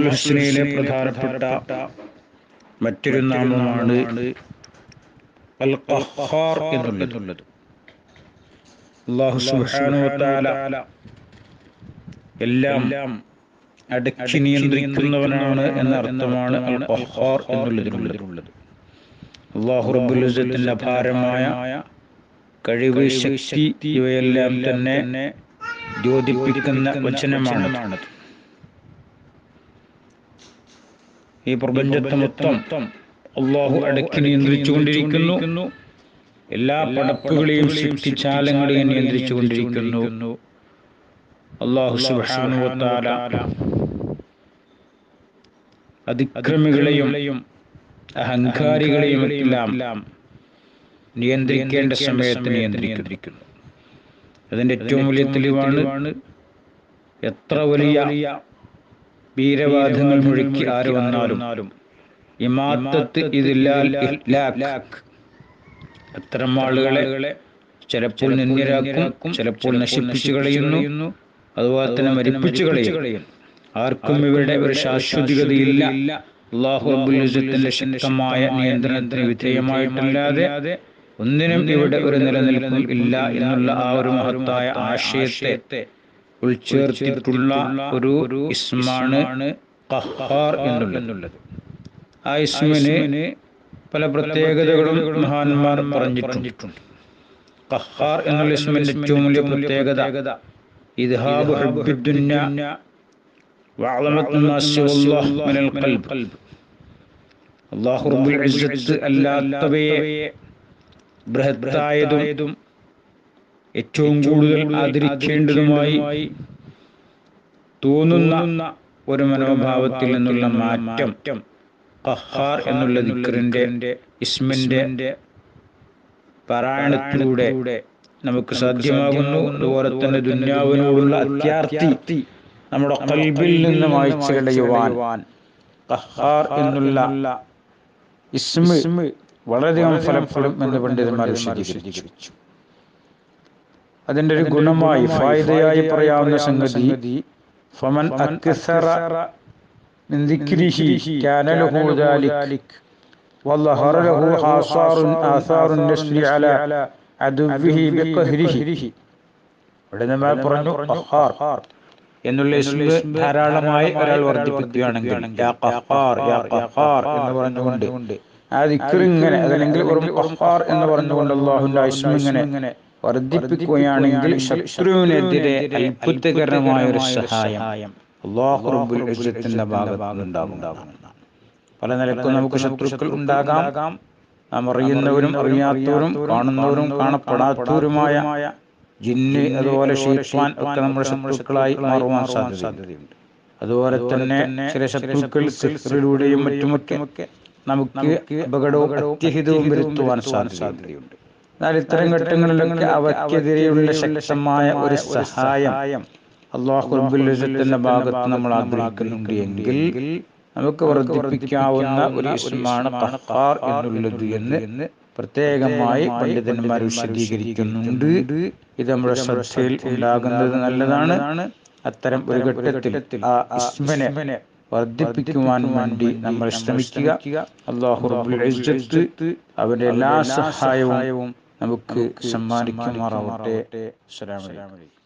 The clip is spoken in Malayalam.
ഹുസ്നയിലെ പ്രധാനപ്പെട്ട മറ്റൊരു നാമമാണ് എന്നുള്ളത്. വ തആല എല്ലാം അടക്കി നിയന്ത്രിക്കുന്നവനാണ് എന്ന അർത്ഥമാണ് എന്നുള്ളതിനുള്ളത് അള്ളാഹു റബ്ബുൽ ഇസ്സത്തിന്റെ അപാരമായ കഴിവ് ശക്തി ഇവയെല്ലാം തന്നെ ദ്യോതിപ്പിക്കുന്ന വചനമാണ് ഈ പ്രപഞ്ചത്തെ മൊത്തം അള്ളാഹു അടക്കി നിയന്ത്രിച്ചുകൊണ്ടിരിക്കുന്നു. എല്ലാ പടപ്പുകളെയും സൃഷ്ടിച്ചാലങ്ങളെയും നിയന്ത്രിച്ചുകൊണ്ടിരിക്കുന്നു. അള്ളാഹു സുബാനുവത്താല അതിക്രമികളെയും അഹങ്കാരികളെയും എല്ലാം നിയന്ത്രിക്കേണ്ട സമയത്ത് നിയന്ത്രിക്കുന്നു. അതിന്റെ ഏറ്റവും വലിയ തെളിവാണ് എത്ര വലിയ വീരവാദങ്ങൾ മുഴുക്കി ആര് വന്നാലും. ഇമാത്തത്ത് അത്തരം ആളുകളെ ചിലപ്പോൾ നിന്നിരാക്കും ചിലപ്പോൾ നശിപ്പിച്ചു കളയുന്നു അതുപോലെ തന്നെ മരിപ്പിച്ചു കളയും. ആർക്കും ഇവരുടെ ഒരു ശാശ്വതികതയില്ല. അള്ളാഹു അബുൽ ശക്തമായ നിയന്ത്രണത്തിന് വിധേയമായിട്ടല്ലാതെ ഒന്നിനും ഇവിടെ ഒരു നിലനിൽപ്പും ഇല്ല എന്നുള്ള ആ ഒരു മഹത്തായ ആശയത്തെ ഉൾച്ചേർത്തിട്ടുള്ള ഒരു ഇസ്മാണ് എന്നുള്ളത്. ആ ഇസ്മിന് പല പ്രത്യേകതകളും മഹാന്മാർ പറഞ്ഞിട്ടുണ്ട്. കഹാർ എന്നുള്ള ഇസ്മിന്റെ ഏറ്റവും വലിയ പ്രത്യേകത ഇദ്ഹാബ് ഹുബ്ബിദ്ദുന്യ വഅളമത്ത് മാ സിവല്ലാഹ് മിനൽ ഖൽബ്. അല്ലാഹു റബ്ബുൽ ഇസ്സത്ത് അല്ലാത്തവയെ ബൃഹത്തായതും ഏറ്റവും കൂടുതൽ ആദരിക്കേണ്ടതുമായി തോന്നുന്ന ഒരു മനോഭാവത്തിൽ നിന്നുള്ള മാറ്റം. ഖഹാർ എന്നുള്ള ദിക്കറിന്റെ ഇസ്മിന്റെ പാരായണത്തിലൂടെ നമുക്ക് സാധ്യമാകുന്നു. അതുപോലെ തന്നെ ദുന്യാവിനോടുള്ള അത്യാർത്ഥി നമ്മുടെ കൽബിൽ നിന്ന് വായിച്ചു കളയുവാൻ ഖഹാർ എന്നുള്ള ഇസ്മ വളരെയധികം ഫലപ്പെടും എന്ന് പണ്ഡിതന്മാർ വിശദീകരിച്ചു അതിന്റെ ഒരു ഗുണമായി ഫായിദയായി പറയാവുന്ന സംഗതി ഫമൻ അക്സറ من ذكره كان له ذلك وظهر له آثار آثار النسل على عدوه بقهره ഉടനമായി പറഞ്ഞു ഖഹാർ എന്നുള്ള ഇസ്മ ധാരാളമായി ഒരാൾ വർദ്ധിപ്പിക്കുകയാണെങ്കിൽ യാ ഖഹാർ യാ ഖഹാർ എന്ന് പറഞ്ഞുകൊണ്ട് ആ ദിക്കർ ഇങ്ങനെ അതല്ലെങ്കിൽ ഒരു എന്ന് പറഞ്ഞുകൊണ്ട് അള്ളാഹുന്റെ ഇസ്മ ഇങ്ങനെ വർദ്ധിപ്പിക്കുകയാണെങ്കിൽ ശത്രുവിനെതിരെ അത്ഭുതകരമായ ഒരു സഹായം അള്ളാഹു റബ്ബുൽ ഇസ്സത്തിന്റെ ഭാഗത്ത് ഉണ്ടാകും പല നിലക്കും നമുക്ക് ശത്രുക്കൾ ഉണ്ടാകാം. നാം അറിയുന്നവരും അറിയാത്തവരും കാണുന്നവരും കാണപ്പെടാത്തവരുമായ ജിന്ന് അതുപോലെ ഷെയ്ത്വാൻ ഒക്കെ നമ്മുടെ ശത്രുക്കളായി മാറുവാൻ സാധ്യതയുണ്ട്. അതുപോലെ തന്നെ ചില ശത്രുക്കൾ സിഹറിലൂടെയും മറ്റുമൊക്കെ നമുക്ക് അപകടവും അത്യഹിതവും വരുത്തുവാൻ സാധ്യതയുണ്ട്. എന്നാൽ ഇത്തരം ഘട്ടങ്ങളിലൊക്കെ അവയ്ക്കെതിരെയുള്ള ശക്തമായ ഒരു സഹായം അള്ളാഹു റബ്ബുലിന്റെ ഭാഗത്ത് നമ്മൾ ആഗ്രഹിക്കുന്നുണ്ട് എങ്കിൽ നമുക്ക് വർദ്ധിപ്പിക്കാവുന്ന ഒരു ഇസ്മാണ് എന്നുള്ളത് എന്ന് പ്രത്യേകമായി പണ്ഡിതന്മാർ വിശദീകരിക്കുന്നുണ്ട്. ഇത് നമ്മുടെ ശ്രദ്ധയിൽ ഉണ്ടാകുന്നത് നല്ലതാണ്. അത്തരം ഒരു ഘട്ടത്തിൽ ആ ഇസ്മനെ വർദ്ധിപ്പിക്കുവാൻ വേണ്ടി നമ്മൾ ശ്രമിക്കുക. അള്ളാഹു അവന്റെ എല്ലാ സഹായവും നമുക്ക് സമ്മാനിക്കുമാറാവട്ടെ. അസ്സലാമു അലൈക്കും.